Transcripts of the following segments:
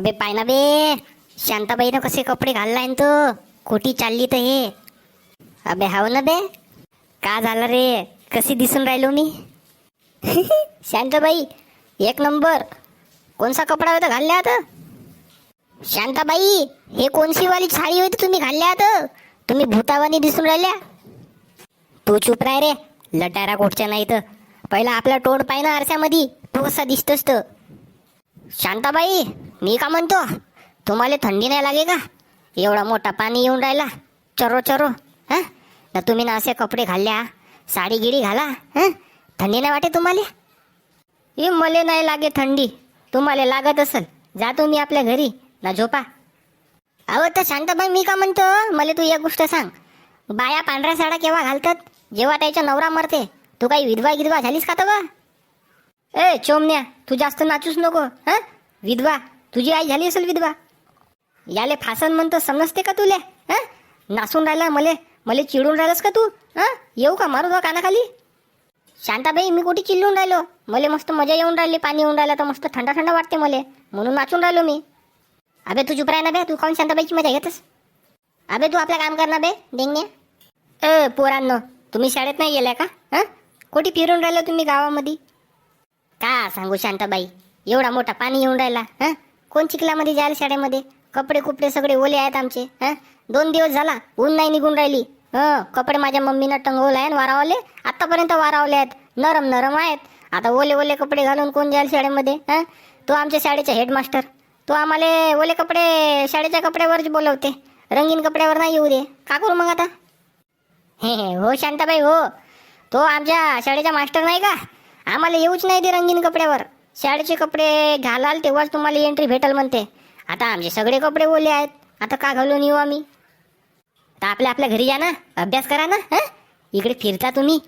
अबे पाय ना बे. शांताबाईनं कसे कपडे घाललाय तो. खोटी चालली तर हे. अबे हाव ना बे. का झालं रे? कशी दिसून राहिलो मी? शांताबाई एक नंबर. कोणसा कपडा होता घालल्या आता शांताबाई हे कोणशी वाली साडी होती तुम्ही घालल्या आता तुम्ही भूतावानी दिसून राहिल्या? तू चुप राय रे. लटारा कोटच्या नाही तर. पहिला आपला तोंड पाय ना आरशामध्ये. तू कसा दिसतोस तर. शांताबाई मी का म्हणतो? तुम्हाला थंडी नाही लागे का? एवढा मोठा पाणी येऊन राहिला. चरो चरो हां? ना तुम्ही ना असे कपडे घालल्या साडी गिडी घाला हं? थंडी नाही वाटे तुम्हाला? ये मले नाही लागे थंडी. तुम्हाला लागत असेल. जा तुम्ही आपल्या घरी. ना झोपा. अहो तर शांताबाई मी का म्हणतो? मला तू एक गोष्ट सांग. बाया पांढऱ्या साड्या केव्हा घालतात? जेव्हा त्याचा नवरा मरते. तू काही विधवा गिधवा झालीस का तर ए चोमन्या तू जास्त नाचूच नको हा? विधवा. तुझी आई झाली असेल विधवा. याले फासन म्हणतो समजते का तुले? हा? नाचून राहिला मले मले चिडून राहिलास का तू? हा? येऊ का मारू का कानाखाली? शांताबाई मी कुठे चिडून राहिलो. मले मस्त मजा येऊन राहिली पाणी येऊन राहिलं तर मस्त थंड थंड वाटते मले. म्हणून नाचून राहिलो मी. अबे तू चुप ना बे तू खाऊन शांताबाईची मजा घेतस. अबे तू आपलं काम कर ना बे डेंगण्या. ए पोरांनो तुम्ही शाळेत नाही गेल्या का? हा? कुठे फिरून राहिलं तुम्ही गावामध्ये? का सांगू शांताबाई? एवढा मोठा पाणी येऊन राहिला हा? कोण चिखलामध्ये जायला शाळेमध्ये? कपडे कुपडे सगळे ओले आहेत आमचे हा? दोन दिवस झाला ऊन नाही निघून राहिली. हं कपडे माझ्या मम्मीनं टंगवले आहे वारावले. आतापर्यंत वारावले आहेत. नरम नरम आहेत. आता ओले ओले कपडे घालून कोण जाईल शाळेमध्ये हां? तो आमच्या शाळेचा हेडमास्टर तो आम्हाला ओले कपडे शाळेच्या कपड्यावरच बोलवते. रंगीन कपड्यावर नाही येऊ दे. का करू मग आता? हे हे हो शांताबाई हो. तो आमच्या शाळेचा मास्टर नाही का? आम्हाला येऊच नाही दे रंगीन कपड्यावर. शाळेचे कपडे घालाल तेव्हाच तुम्हाला एंट्री भेटल म्हणते. आता आमचे सगळे कपडे ओले आहेत. आता का घालून येऊ आम्ही? तर आपल्या आपल्या घरी जा ना. अभ्यास करा ना हं? इकडे फिरता तुम्ही.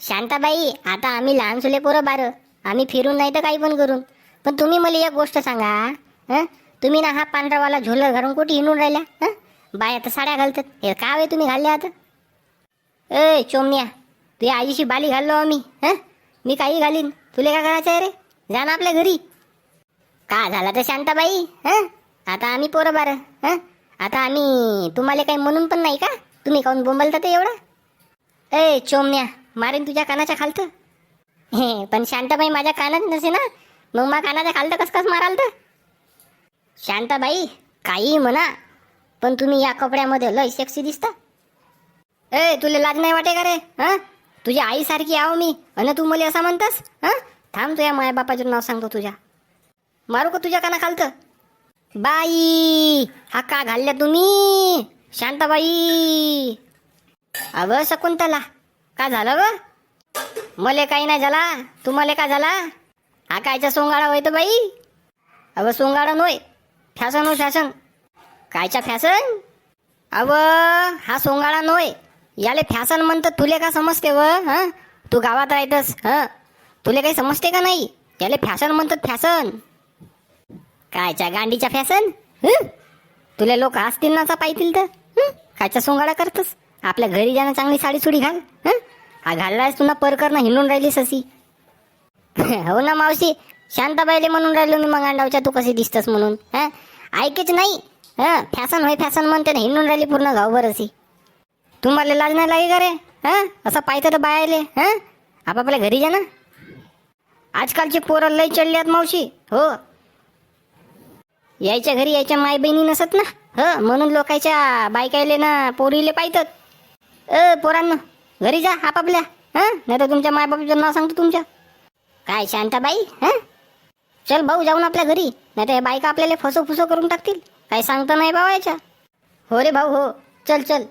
शांताबाई आता आम्ही लहान सुले पोरं बारं. आम्ही फिरून नाही तर काही पण करून. पण तुम्ही मला एक गोष्ट सांगा हं? तुम्ही ना हा पांढरावाला झोलर घालून कुठे हिंडून राहिल्या हं? बाया तर साड्या घालतात. हे का वे तुम्ही घालल्या आता? ए चोमन्या तुझ्या आईशी बाली घाललो आम्ही हं? मी काही घालीन. तुले काय करायचं आहे रे? जा ना आपल्या घरी. का झाला तर शांताबाई? हं? आता आम्ही पोरं बारं. हं? आता आम्ही तुम्हाला काही म्हणून पण नाही का? तुम्ही काऊन बोंबलता ते एवढं? ए चोमन्या मारेन तुझ्या कानाच्या खालतं. हे पण शांताबाई माझ्या कानात नसे ना? मग मा कानाच्या खालतं कस कस माराल तर शांताबाई काही म्हणा. पण तुम्ही या कपड्यामध्ये लय सेक्सी दिसता. ए तुला लाज नाही वाटे का रे? हं? तुझ्या आईसारखी आहो मी. अन तू मला असं म्हणतस? हा? थांब तुझ्या मायबापाचं नाव सांगतो तुझ्या. मारू का तुझ्या काना खालतं बाई हा का घालल्या तुम्ही. शांताबाई. अव शकुंतला का झालं व मले काही नाही झाला. तुम्हाला का झाला? हा कायचा सोंगाडा होय तर बाई? अव सोंगाडा नोय. फॅशन हो फॅशन. कायच्या फॅशन? अव हा सोंगाडा नोय. याले फॅशन म्हणतं तुले का समजते व हं? तू गावात राहतस हं? तुले काही समजते का नाही? याले फॅशन म्हणतात फॅशन. कायच्या गांडीच्या फॅशन? हं? लोक हसतील ना पाहितील तर हं? कायचा सोंगाडा करतस? आपल्या घरी जाणं चांगली साडी सुडी घाल हं? हा घाललायस तुला परकर ना हिंडून राहिली ससी हो ना मावशी शांताबाईले म्हणून राहिलो मी मग अंडावच्या तू कशी दिसतस म्हणून हं? ऐकेच नाही हं? फॅशन होय फॅशन म्हणते ना हिंडून राहिली पूर्ण गावभर अशी. तुम्हाला लाज नाही लागे का रे? हं? असं पाहिजे तर बायाले हं? आपापल्या घरी जा ना. आजकालची पोरं लय चढली आहेत मावशी हो. यायच्या घरी यायच्या माय बहिणी नसत ना ह. म्हणून लोकांच्या बायकायले ना पोरीले पाहतात अ पोरांनो घरी जा आपापल्या हा? नाही तर तुमच्या मायबापाचं नाव सांगतो तुमच्या. काय शांताबाई हा? चल भाऊ जाऊन आपल्या घरी. नाही तर बायका आपल्याला फसो फुसो करून टाकतील. काही सांगता नाही बाबा याच्या हो रे भाऊ हो. चल चल.